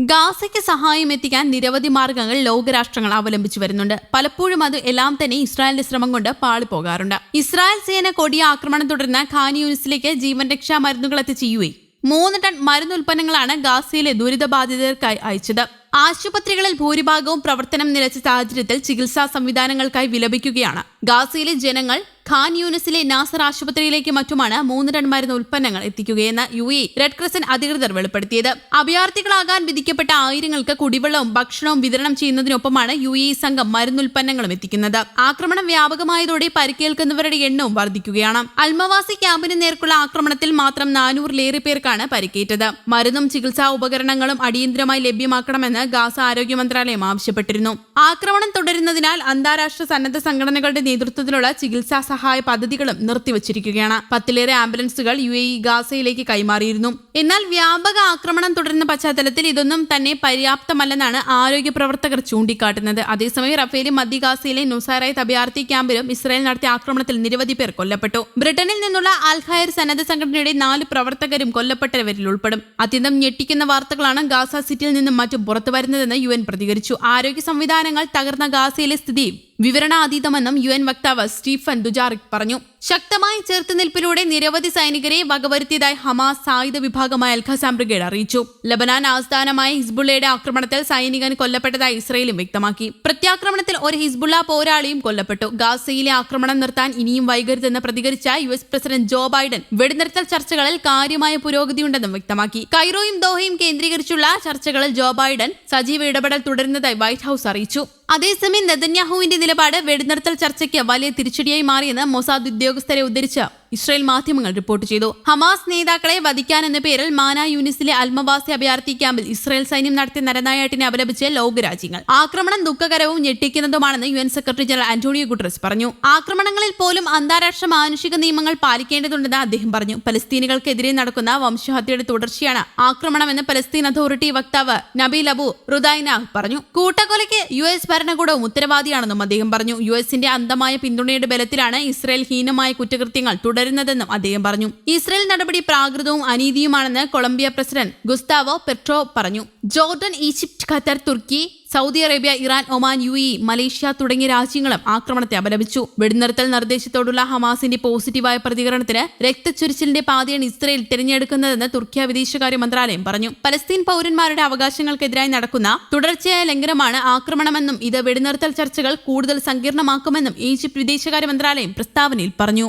ഗാസയ്ക്ക് സഹായം എത്തിക്കാൻ നിരവധി മാർഗങ്ങൾ ലോകരാഷ്ട്രങ്ങൾ അവലംബിച്ചു വരുന്നുണ്ട്. പലപ്പോഴും അത് എല്ലാം തന്നെ ഇസ്രായേലിന്റെ ശ്രമം കൊണ്ട് പാളിപ്പോകാറുണ്ട്. ഇസ്രായേൽ സേന കൊടിയ ആക്രമണം തുടർന്ന് ഖാൻ യൂണിസിലേക്ക് ജീവൻ രക്ഷാ മരുന്നുകൾ എത്തിച്ച യു മൂന്ന് ടൺ മരുന്നുൽപ്പന്നങ്ങളാണ് ഗാസയിലെ ദുരിതബാധിതർക്കായി അയച്ചത്. ആശുപത്രികളിൽ ഭൂരിഭാഗവും പ്രവർത്തനം നിലച്ച സാഹചര്യത്തിൽ ചികിത്സാ സംവിധാനങ്ങൾക്കായി വിലപിക്കുകയാണ്. ഗാസയിലെ ജനങ്ങൾ ഖാൻ യൂണിസിലെ നാസർ ആശുപത്രിയിലേക്ക് മറ്റുമാണ് മൂന്ന് ടൺ മരുന്ന് ഉൽപ്പന്നങ്ങൾ എത്തിക്കുകയെന്ന് യു എ റെഡ് ക്രസന്റ് അധികൃതർ വെളിപ്പെടുത്തിയത്. അഭയാർത്ഥികളാകാൻ വിധിക്കപ്പെട്ട ആയിരങ്ങൾക്ക് കുടിവെള്ളവും ഭക്ഷണവും വിതരണം ചെയ്യുന്നതിനൊപ്പമാണ് യു എ സംഘം മരുന്നുൽപ്പന്നങ്ങളും എത്തിക്കുന്നത്. ആക്രമണം വ്യാപകമായതോടെ പരിക്കേൽക്കുന്നവരുടെ എണ്ണവും വർദ്ധിക്കുകയാണ് അൽമവാസി ക്യാമ്പിന് നേർക്കുള്ള ആക്രമണത്തിൽ മാത്രം നാനൂറിലേറെ പേർക്കാണ് പരിക്കേറ്റത്. മരുന്നും ചികിത്സാ ഉപകരണങ്ങളും അടിയന്തരമായി ലഭ്യമാക്കണമെന്ന് ഗാസ ആരോഗ്യ മന്ത്രാലയം ആവശ്യപ്പെട്ടിരുന്നു. ആക്രമണം തുടരുന്നതിനാൽ അന്താരാഷ്ട്ര സന്നദ്ധ സംഘടനകളുടെ നേതൃത്വത്തിലുള്ള ചികിത്സാ പദ്ധതികളും നിർത്തിവച്ചിരിക്കുകയാണ്. പത്തിലേറെ ആംബുലൻസുകൾ യു എ ഇ ഗാസയിലേക്ക് കൈമാറിയിരുന്നു. എന്നാൽ വ്യാപക ആക്രമണം തുടരുന്ന പശ്ചാത്തലത്തിൽ ഇതൊന്നും തന്നെ പര്യാപ്തമല്ലെന്നാണ് ആരോഗ്യ പ്രവർത്തകർ ചൂണ്ടിക്കാട്ടുന്നത്. അതേസമയം റഫേലി മധ്യ ഗാസയിലെ നുസാറായ് അഭയാർത്ഥി ക്യാമ്പിലും ഇസ്രായേൽ നടത്തിയ ആക്രമണത്തിൽ നിരവധി പേർ കൊല്ലപ്പെട്ടു. ബ്രിട്ടനിൽ നിന്നുള്ള അൽഖായർ സന്നദ്ധ സംഘടനയുടെ നാല് പ്രവർത്തകരും കൊല്ലപ്പെട്ടവരിൽ ഉൾപ്പെടും. അത്യന്തം ഞെട്ടിക്കുന്ന വാർത്തകളാണ് ഗാസ സിറ്റിയിൽ നിന്നും മറ്റും പുറത്തു വരുന്നതെന്ന് യു എൻ പ്രതികരിച്ചു. ആരോഗ്യ സംവിധാനങ്ങൾ തകർന്ന ഗാസയിലെ സ്ഥിതി വിവരണാതീതമെന്നും യു എൻ വക്താവ് സ്റ്റീഫൻ ദുജാറിക് പറഞ്ഞു. ശക്തമായ ചെറുത്തുനിൽപ്പിലൂടെ നിരവധി സൈനികരെ വകവരുത്തിയതായി ഹമാസ് സായുധ വിഭാഗമായ അൽഖസാം ബ്രിഗേഡ് അറിയിച്ചു. ലബനാൻ ആസ്ഥാനമായ ഹിസ്ബുള്ളയുടെ ആക്രമണത്തിൽ സൈനികൻ കൊല്ലപ്പെട്ടതായി ഇസ്രയേലും വ്യക്തമാക്കി. പ്രത്യാക്രമണത്തിൽ ഒരു ഹിസ്ബുള്ള പോരാളിയും കൊല്ലപ്പെട്ടു. ഗാസയിലെ ആക്രമണം നിർത്താൻ ഇനിയും വൈകരുതെന്ന് പ്രതികരിച്ച U S president Joe Biden വെടിനിർത്തൽ ചർച്ചകളിൽ കാര്യമായ പുരോഗതിയുണ്ടെന്നും വ്യക്തമാക്കി. കൈറോയും ദോഹയും കേന്ദ്രീകരിച്ചുള്ള ചർച്ചകളിൽ ജോ ബൈഡൻ സജീവ ഇടപെടൽ തുടരുന്നതായി വൈറ്റ് ഹൌസ് അറിയിച്ചു. അതേസമയം നെതന്യാഹുവിന്റെ നിലപാട് വെടിനിർത്തൽ ചർച്ചയ്ക്ക് വലിയ തിരിച്ചടിയായി മാറിയെന്ന് മൊസാദ് ഉദ്യോഗസ്ഥരെ ഉദ്ധരിച്ച് ഇസ്രായേൽ മാധ്യമങ്ങൾ റിപ്പോർട്ട് ചെയ്തു. ഹമാസ് നേതാക്കളെ വധിക്കാൻ എന്ന പേരിൽ മാന യൂനിസിലെ അൽമവാസി അഭയാർത്ഥി ക്യാമ്പിൽ ഇസ്രായേൽ സൈന്യം നടത്തിയ നരനായാട്ടിനെ അപലപിച്ച് ലോകരാജ്യങ്ങൾ ആക്രമണം ദുഃഖകരവും ഞെട്ടിക്കുന്നതുമാണെന്ന് U N secretary general Antonio Guterres പറഞ്ഞു. ആക്രമണങ്ങളിൽ പോലും അന്താരാഷ്ട്ര മാനുഷിക നിയമങ്ങൾ പാലിക്കേണ്ടതുണ്ടെന്ന് അദ്ദേഹം പറഞ്ഞു. പലസ്തീനികൾക്കെതിരെ നടക്കുന്ന വംശഹത്യയുടെ തുടർച്ചയാണ് ആക്രമണമെന്ന് പലസ്തീൻ അതോറിറ്റി വക്താവ് നബീൽ അബു റുദൈന പറഞ്ഞു. കൂട്ടക്കൊലയ്ക്ക് യു എസ് ഭരണകൂടവും ഉത്തരവാദിയാണെന്നും അദ്ദേഹം പറഞ്ഞു. യു എസിന്റെ അന്ധമായ പിന്തുണയുടെ ബലത്തിലാണ് ഇസ്രായേൽ ഹീനമായ കുറ്റകൃത്യങ്ങൾ തുടരുന്നതെന്നും അദ്ദേഹം പറഞ്ഞു. ഇസ്രയേൽ നടപടി പ്രാകൃതവും അനീതിയുമാണെന്ന് കൊളംബിയ പ്രസിഡന്റ് ഗുസ്താവോ പെട്രോ പറഞ്ഞു. Jordan Egypt Qatar Turkey Saudi Arabia Iran Oman U E Malaysia തുടങ്ങിയ രാജ്യങ്ങളും ആക്രമണത്തെ അപലപിച്ചു. വെടിനിർത്തൽ നിർദ്ദേശത്തോടുള്ള ഹമാസിന്റെ പോസിറ്റീവായ പ്രതികരണത്തിന് രക്തച്ചൊരിച്ചിലിന്റെ പാതയാണ് ഇസ്രയേൽ തിരഞ്ഞെടുക്കുന്നതെന്ന് തുർക്കിയ വിദേശകാര്യ മന്ത്രാലയം പറഞ്ഞു. പലസ്തീൻ പൌരന്മാരുടെ അവകാശങ്ങൾക്കെതിരായി നടക്കുന്ന തുടർച്ചയായ ലംഘനമാണ് ആക്രമണമെന്നും ഇത് വെടിനിർത്തൽ ചർച്ചകൾ കൂടുതൽ സങ്കീർണമാക്കുമെന്നും ഈജിപ്ത് വിദേശകാര്യ മന്ത്രാലയം പ്രസ്താവനയിൽ പറഞ്ഞു.